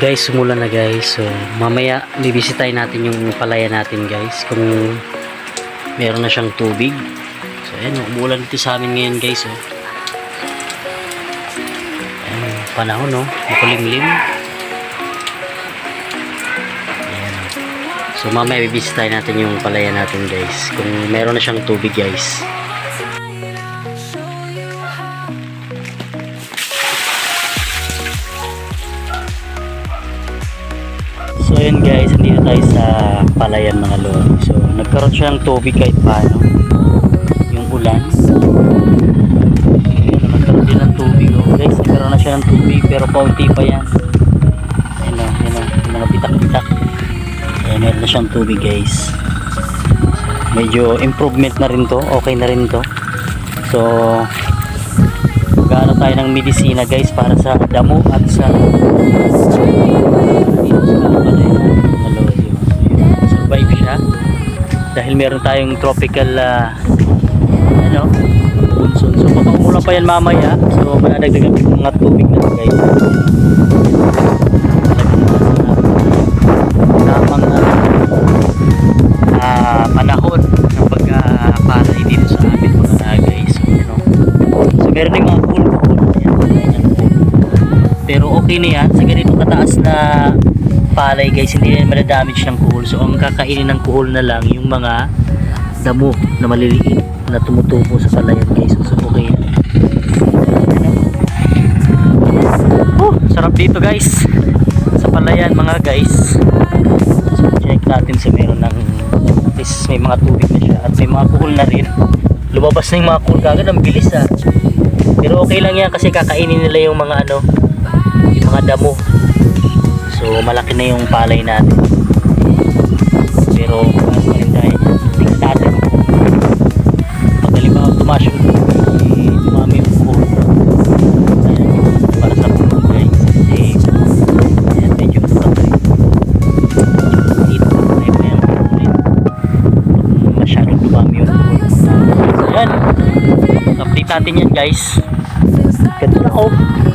Guys, sumula na guys. So, mamaya bibisitahin natin yung palaya natin guys. Kung meron na siyang tubig. So, ayan, oh, umuulan dito sa amin ngayon guys. Oh. Ayan, oh, panahon no. Makulimlim. Ayan. oh. So, mamaya bibisitahin natin yung palaya natin guys. Kung meron na siyang tubig guys. So guys, nandito tayo sa palayan mga lolo. So nagkaroon siya ng tubig kahit paano. Yung ulan. Ayun, nagkaroon din ng tubig. Oh. Guys, nagkaroon na siya ng tubig pero kaunti pa yan. Ayun o, yun o, yung mga bitak-bitak. Ayun, meron na siyang tubig guys. Medyo improvement na rin to. Okay na rin to. So, gaano tayo ng medisina guys para sa damo at sa meron tayong tropical ah, ano? Monsoon. So baka umulan pa yan mamaya. So manadagdagan yung mga tubig na guys tamang ah, panahon ng pagkapalay dito sa amin mga guys so, know. so meron din mga yung cool. pero okay na yan. Sa ganito kataas na palay guys. Hindi na madadamage ng kuhol. So ang kakainin ng kuhol na lang yung mga damo na maliliit na tumutubo sa palayan guys. So okay. Oh, sarap dito guys. Sa palayan mga guys. So check natin sa meron ng least may mga tubig na siya at may mga kuhol na rin. Lumabas na yung mga kuhol kagad. Ang bilis ah. Pero okay lang yan kasi kakainin nila yung mga ano yung mga damo So malaki na yung palay natin. Pero pa rin tayo. Tingnan natin. Pag halimbawa. Ayan, para sa buhok guys. Kasi ayan, medyo matapay. Dito, ay pa yung ulit. Masyadong dumami yung. So ayan. Update natin yan guys. Ganda na oh.